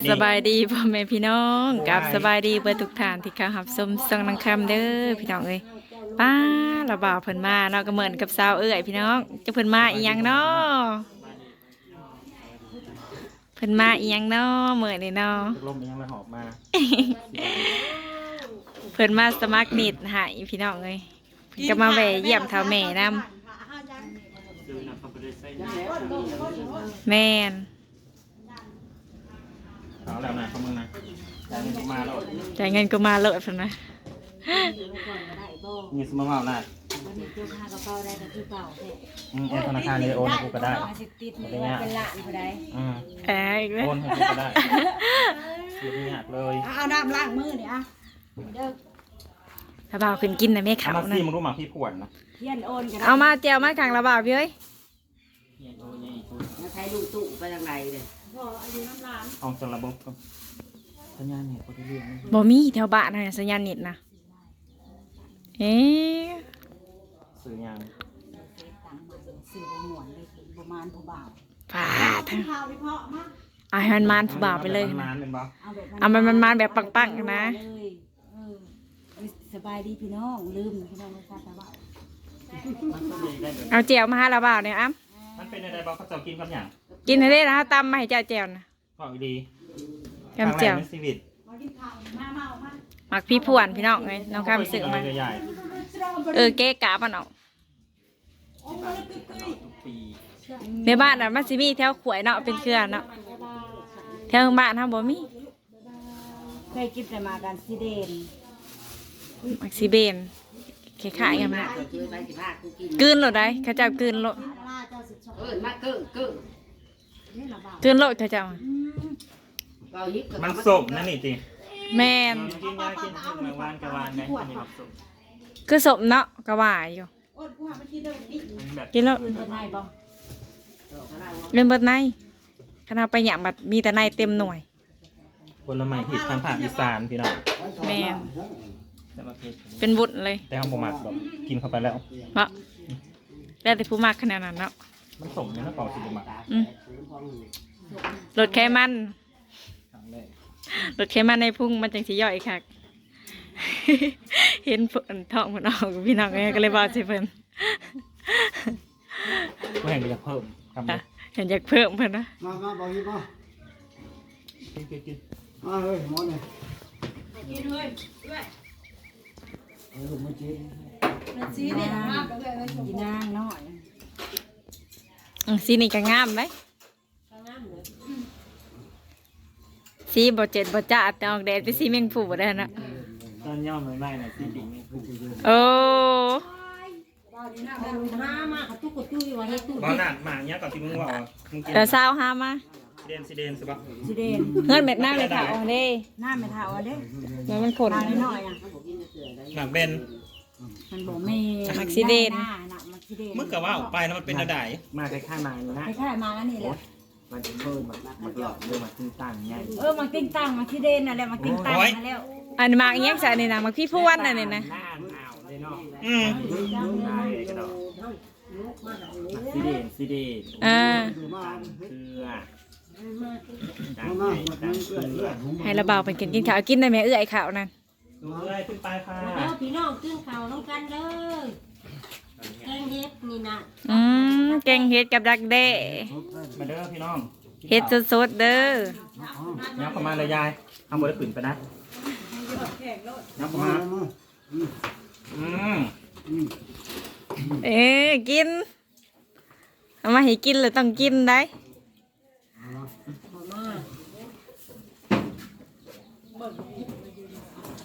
สบายดีพ่อแม่พี่น้องกับสบายดีเบิดทุกท่านที่เข้าหับสมสังนังคำเด้อพี่น้องเอ้ยป้าระบ่าวเพิ่นมาเนาะก็เหมือนกับสาวเอ้ยพี่น้องจะเพิ่นมาอีหยังเนาะเพิ่นมาอีหยังเนาะมื้อนี้เนาะลมยังไม่หอบมาเพิ่นมาสมัครนิดให้พี่น้องเอ้ยเพิ่นก็มาแวะเยี่ยมเฒ่าแม่นํซื้อน้ำเขาไปได้ใส่แม่น เอาแล้วนะเขามึงนะแต่นี่ผมมาแล้วจ่ายเงินก็มาเลยเพิ่นนะมีสมมติว่าน่ะวันนี้เจ้าข้ากระเป๋าได้ก็คือเก่าแท้อืมแอปธนาคารเลยโอนให้กูก็ได้มาสิติดนี่ว่าเป็นหลานผู้ใดอืมแอะอีกแล้วโอนให้กูก็ได้ไม่ได้ยากเลยเอาน้ำล้างมือนี่อะเด้อระบ่าวเพิ่นกินน่ะแม่เอาขาวมานะซีมึงรู้หมาพี่ขวนนะเทียนโอนกันเอามาแจวมาข้างระบ่าวพี่เอ้ยใช้ลูกตู้ไปทางไหนเลย เอาสระบบก่อนสัญญาณเนี่ยกูได้เรื่องนะบ่มีแถวบ้านน่ะสัญญาณเน็ตนะเอ๊ะซื้อยังตังค์มาซื้อบ่หมวนเลยประมาณผู้บ่าวปาดเอาให้มันมานผู้บ่าวไปเลยนานะ นเป็นบ่เอาแบบเอามันมันมานแบบปังๆนะ เลยเออสบายดีพี่น้องลืมพี่น้องไม่ทราบแต่ว่ามันก็ดีได้เลยเอาแจวมาให้ระบ่าวเนี่ยอ้ำมันเป็นอะไรบ้างเขาจะกินกับอย่าง กินให้ได้นะตำมาให้เจ้าแจวนะบอกดีแกมแจวในชีวิตหมักพี่พวนพี่น้องไงน้องข้ามซื้อมาใหญ่เออเก๊กาปะเนาะทุกปีในบ้านน่ะมันสิมีแถวขวยเนาะเป็นเครือเนาะแถวบ้านทำบ่มีเคยกินแต่มากันซีเดนหมักซีเบนคล้ายๆกันนะเจอไปสิพากูกินกลืนโลดได้เขาเจ้ากลืนโลดเออมาเกิ้งเกิ้ง กลืนโลดเขาเจ้าเกายิบกับมันสมนะนี่จริงแม่นกินยากินข้าวมาวานกะวานไหมอันนี้แบบสมคือสมเนาะก็ว่าอยู่อันนี้แบบกินแล้วเป็นไงบ่เล่นเบิดในคณะไปหยามบัดมีแต่ในเต็มหน่วยผลไม้ผิดทางภาคอีสานพี่น้องแม่นแต่มาเพชรเป็นบุญเลยแต่ห้องบ่มักแบบกินเข้าไปแล้วเพราะแล้วแต่ผู้มากขนาดนั้นเนาะ มันสมเนี่ยนะเปล่าสิบ่มักอืม ลดไขมันครั้งแรกลดไขมันในพุ่งมันจังสิย่อยคัก เห็นผลท้องมันออกพี่น้องเอ้ยก็เลยบอกสิเพิ่นก็แห่งก็อยากเพิ่มคำอะนี้เห็นอยากเพิ่มเพิ่นนะมามาบอกยิบมากินกินกินมาเฮ้ยหมอเนี่ยกินเลยเออมาจีนซีเดนมากเลยกินนางน้อย อืมสีนี่ก็งามไหมสีบ่เจ็ดบ่จ้าแต่ออกแดดเป็นสีแมงผู้ได้นะ ตอนย่อมไม่ไม่นะสิดิ่งนี่โอ้ ห้ามากตุกกตุ้ยว่าเฮ็ดตู้บ้าหนักหมากเนี้ยก่อนที่มึงว่ามึงกินเดี๋ยวสาวหามาซีเดนซีเดนสิบะซีเดนเงินเม็ดหน้าเม็ดขาวเด้หน้าไม่เท่าเด้เงินมันขนตาน้อยอะหนักเบนมันบอกแม่มักซิเดนหน้าน่ะ มักซิเดนมึงกะว่าออกไปแล้วมันเป็นอะไรมาคล้ายๆมานี่นะไม่ใช่มาแล้วนี่แหละ มันจะเพิ่มมันมันหลอกเรื่องมันตื้นตังไงเออมาติ้งตังมาซิเดนน่ะแหละมาติ้งตังมาแล้วอันนี้มากอีหยังใส่นี่นะมักพี่พวนน่ะนี่นะหน้าหนาวเลยเนาะอืมได้กระดอกซีเดนซีเดนอ่ามาเกลือมามามาเพื่อนเพื่อนผมให้ระเบาเป็นกินกินข้าวกินได้ไหมเอื้อยข้าวนั่นดูเลยขึ้นไปค่ะเด้อพี่น้องกินข้าวน้องกันเด้อ แกงเฮ็ดนี่นะอืมแกงเฮ็ดกับดักแด้มาเด้อพี่น้องเฮ็ดสดๆเด้อยับเข้ามาเลยยายทำบริขึ้นไปนะยับเข้ามามามาอืมเอ้ยกินเอามาให้กินเลยต้องกินได้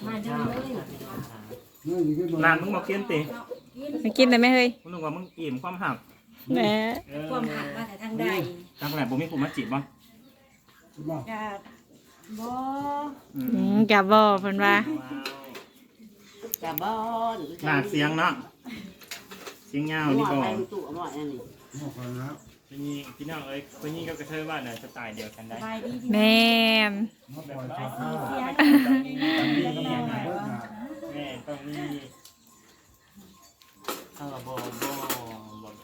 มาเด้อเลยเนี่ยอยู่ที่บ้านร้านมึงบอกเกินติ มากินได้ไหมเฮ้ยมึงนึกว่ามึงอิ่มความหักแหมความหักมาแต่ทางใดตั้งแต่ผมมีกูมาจีบป่ะบ้านก็บ่อืมกะบ่เพิ่นว่าจะบอนหนาเสียงเนาะเสียงยาวหันี่วบอกไปตู้อร่อยนั่นนี่หมอคนแล้วพี่พี่น้องเอ้ยคนนี้ก็กระเทยว่าน่ะสไตล์เดียวกันได้ สบายดีพี่แม่นมาปล่อยข้าวข้าวเสียแม่ต้องมี เออบอกบอกบอก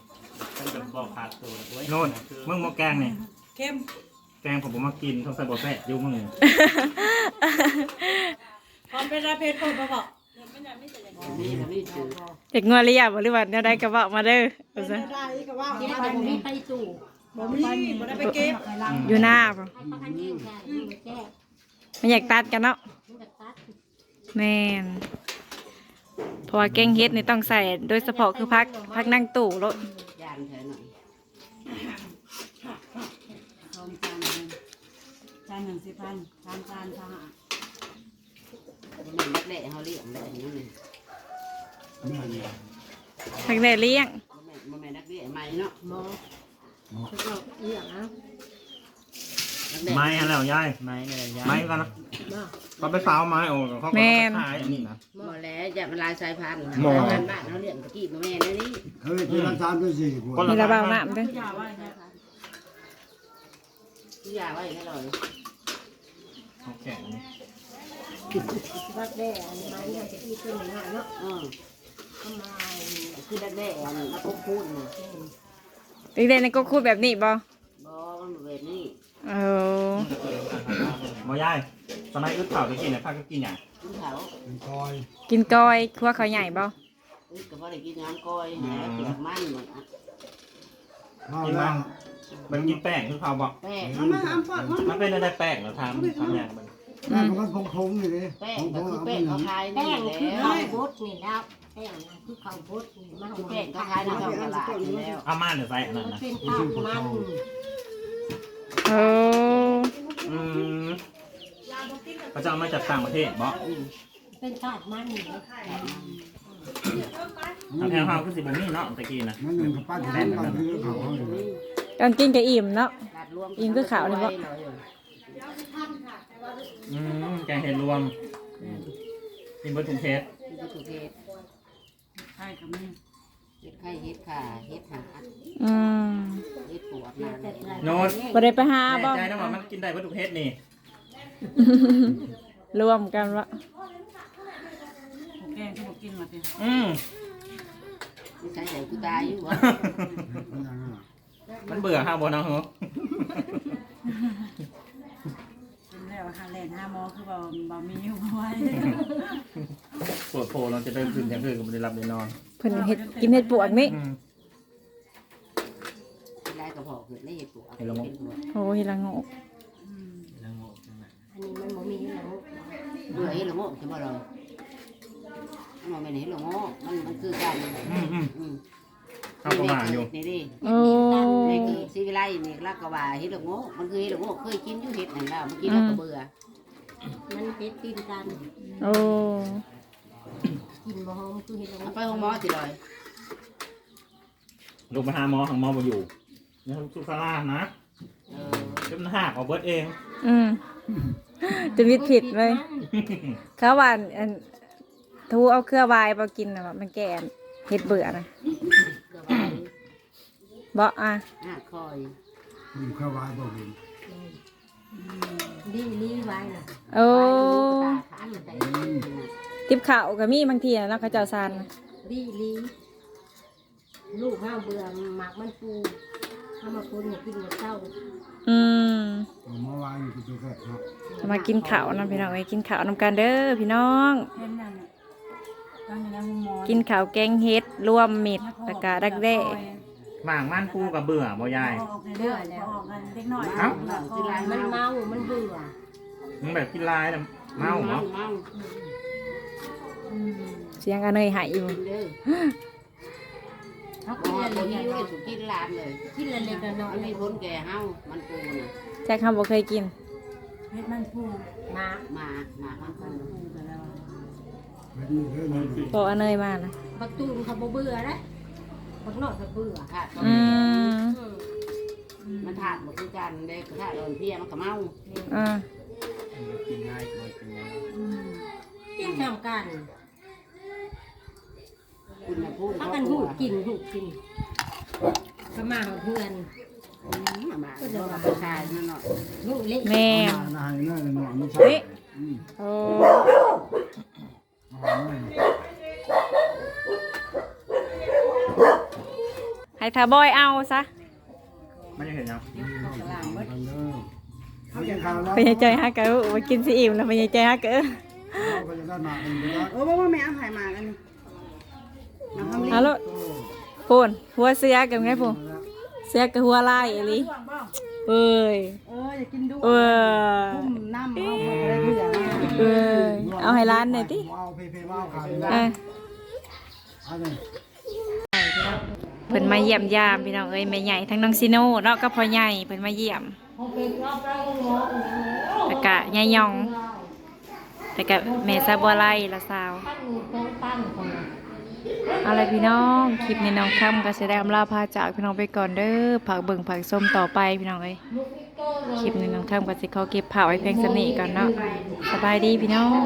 เป็นแบบบอกขาดตัวโน่นมึงโมแกงเนี่ยเข้มแกงผมบ่มากินต้องใส่บ่แซ่บอยู่มึงพร้อมเป็นราเพชรผมมาบอกนี่มันนี่จืดเด็กงัวเรียบหรือว่าแนวใดก็บอกมาเด้อว่าซะได้ก็ว่าเก็บไปไปมีไปตู่บ่มีบ่ได้ไปเก็บอยู่หน้าบ่ให้ประกันเองได้แก้ไม่อยากตัดกันเนาะมันจะตัดแม่น เพราะว่าแกงเฮ็ดนี่ต้องใส่โดยเฉพาะคือพักพักนั่งตู่โลดย่างเธอหน่อยสองจานหนึ่งจานหนึ่งสิบพันสามจานสหะมันเป็นแรกๆเขาเลี้ยงได้อย่นี้เลยทักได้เลี้ยงมันแม่นักเลี้ยงใหม่เนาะหมอเขาเลี้ยงนะ ไม้อันแล้วยายไม้เนี่ยยาไม้กันนะเขาไปสาวไม้โอ้เขาก็ขายอันนี้นะหมอแล้วจะเป็นลายสายพันธุ์หมอบ้านบ้านเขาเลี้ยงตะกี้มาแม่นี่นี่เฮ้ยที่ร้านสามด้วยสี่ขวดมีระเบาน้ำเด้ออย่าว่าอย่างนี้ค่ะที่ยาไว้ให้เราเขาแกะวัดแด่อันนี้ไม้เนี่ยจะอีกเป็นหนึ่งหาเนาะเออทำไมคือแรกๆอันนี้มาพูดพูดนะเด็กๆในก็คูดแบบนี้บ่บอมันแบบนี้ เออบ่ยายสมัยอึดเผาไปกินเนี่ยข้าก็กินอย่างกินเขาเป็นคอยกินก้อยคั่วข้าวใหญ่บ่อึดก็พอได้กินน้ำก้อยแหนเปลือกมันหมดเข้ากินแล้บ้าวงมันกินแป้งคือเขาบอกแป้งเอามาอ้ำปอดมามันเป็นอะไรแป้งเหรอทำทำอย่างมันแม่มันก็คงๆอยู่ดิแป้งคก็งคือๆเอาไปแป้งหนัเขางขายแป้นี่งแล้คือวข้าวบดนี่แล้วแป้งคือข้าวบดนี่มาคือแป้งก็ขายในท้องตลาดนี่แล้วเอามาเนี่ยใส่อันนั่นมันนะเป็นข้าวมัน เอออืมเขาจะเอามาจากต่างประเทศบอกเป็นข้าวมันนี่ทางแถวเขาคือสิบนี่เนาะตะกี้นะมันหนึ่งกับป้าจะเล่นกันคือเขาเขาอยู่ตอนกินก็อิ่มเนาะตัดรวมอิงคือขาวเลยบ่ อืมแกงเห็ดรวมกินเบอร์ถุงเทสถูกเฮ็ดใช่กับนี่ เฮ็ดไข่เฮ็ดข่าเฮ็ดหาดอืมเฮ็ดปวดมาเลยโน้ตบ่ได้ไปหาแน่บ่ใจนะว่ามันกินได้เบอร์ถุงเทสนี่รวมกันวะแกงก็บอกกินมาเต็มอืมนี่ใช้ใหญ่กูตายอยู่วะมันอย่างนั้นมันเบื่อห้าบนเอาเหรอกินแล้วหาแลนห้าหมอคือบ่บ่มีอยู่ไว้ ปวดโผล่เราจะได้คืนอย่างคืนก็ไม่ได้รับได้นอนเพิ่นเฮ็ดกินเฮ็ดปวกนี่อืมได้กระเพาะขึ้นได้เฮ็ดปวดเฮ็ดละงกเป็นปวดโอ้ยละโงกอันนี้มันบ่มีแล้วเบื่อเฮ็ดละงกใช่บ่เรามันไม่ได้เฮ็ดละงกมันมันคือกันอืมอืมอืมเข้าประมาณอยู่นี่ดิโอ้นี่คือซีวิไลนี่ลักกะว่าเฮ็ดละโงกมันคือเฮ็ดละโงกเคยกินอยู่เฮ็ดนั่นแล้วเมื่อกี้เราก็เบื่อมันเป็ดตีนกันโอ้ กินบ่หอมคือเห็ดละเอาไปห้องหมอสิเลยลงไปหาหมอทางหมอมาอยู่นี่ทุกซาร่านะเออเจ็บหน้าเอาเบิร์ดเอง อืมจะวิดผิดเลยเขาว่าอันทูเอาเครือวายมากินนะมันแก่เฮ็ดเบื่อนะเดี๋ยวไปบ่อะห้าคอยมันเข้าวายบ่เห็นดีลีไว้น่ะโอ้ตาขาดแต่ ติบข้าวก็มีบางทีนะเนาะเขาเจ้าซานนะดีลีลูกห้าเบื่อหมากมันปูถ้ามาปูเนี่ยกินกับเจ้าอืมเอามาวายอยู่ที่ตัวแค่เนาะมากินข้าวนํพี่น้องเอ้ยกินข้าวนำกันเด้อพี่น้อง เห็นนั่นน่ะตอนนี้หมอกินข้าวแกงเฮ็ดรวมมิตรตะกาดักแด้หมางม่านคู่กับเบื่อบ่ยายออกเรื่อยๆแล้วออกกันเล็กน้อยเอ้าคือลายมันเมาเมา มันเบื่อมึงแบบกินลายน่ะเมาเหรอ เมา เสียงอันเนยหายอยู่กินเด้อเขาหมกินออะไรคนเล็นี้กไม่ถูกกินลานเลยกินอะไรเล็กน้อมันยมีพ้นแก่เฮามันปูน่ะแจ็คคำบ่เคยกินเฮ็ดมันพูมามามามันปูพูไปแล้วเป็นอยู่เรื่อยเลยบอกอันเนยมานะประตูเขาบ่เบื่อนะบักนอกเขาเบื่อถาดเขาอืมมันถาดบ่คือกันเด้กระถาดโดนเพี้ยมันก็เมาอ่ากินง่ายบ่กินง่ายกินแข่งกัน คุณน่ะพูดถ้ากันหูกินหูกินก็มาเพื่อนมาก็จะมาชายนั่นเนาะลูกเล็กแม่นานายนั่นหน่อยมันใช่เฮ้ยอืมโอ้เอาหน่อยให้ทาบอยเอาซะไม่ได้เห็นยังเอาหน่อยกันเด้อเขาจะข่าวแล้วพญาใจฮักเกอร์มากินซีอิ่มแล้วพญาใจฮักเกอร์เราก็จะได้มาเองนะโอ้บ่ว่าแม่เอาหายมากันนี่มาทำลิ เอาลูกพูนหัวเสือกันไงพูนเสือกับหัวลายอะไรเอ้ยเอออยากินดูเอ้ยทุ่มน้ำเอาหมดเลยเบื่อเอ้ยเอาให้ร้านหน่อยติเอาเพเพเอาขายเอออันนี้เพิ่นมาเยี่ยมยามพี่น้องเอ้ยแม่ใหญ่ทั้งน้องซิโน่เนาะก็พ่อใหญ่เพิ่นมาเยี่ยมแต่กะยายยอง แต่กะแม่ซาบัวไลละสาว เอาละพี่น้อง คลิปนี้น้องค่ำก็จะได้อำลาพาจากพี่น้องไปก่อนเด้อผักเบิ่งผักส้มต่อไปพี่น้องเอ้ยคลิปนี้น้องค่ำก็สิเขาเก็บผ้าไว้เพียงสนิก่อนเนาะสบายดีพี่น้อง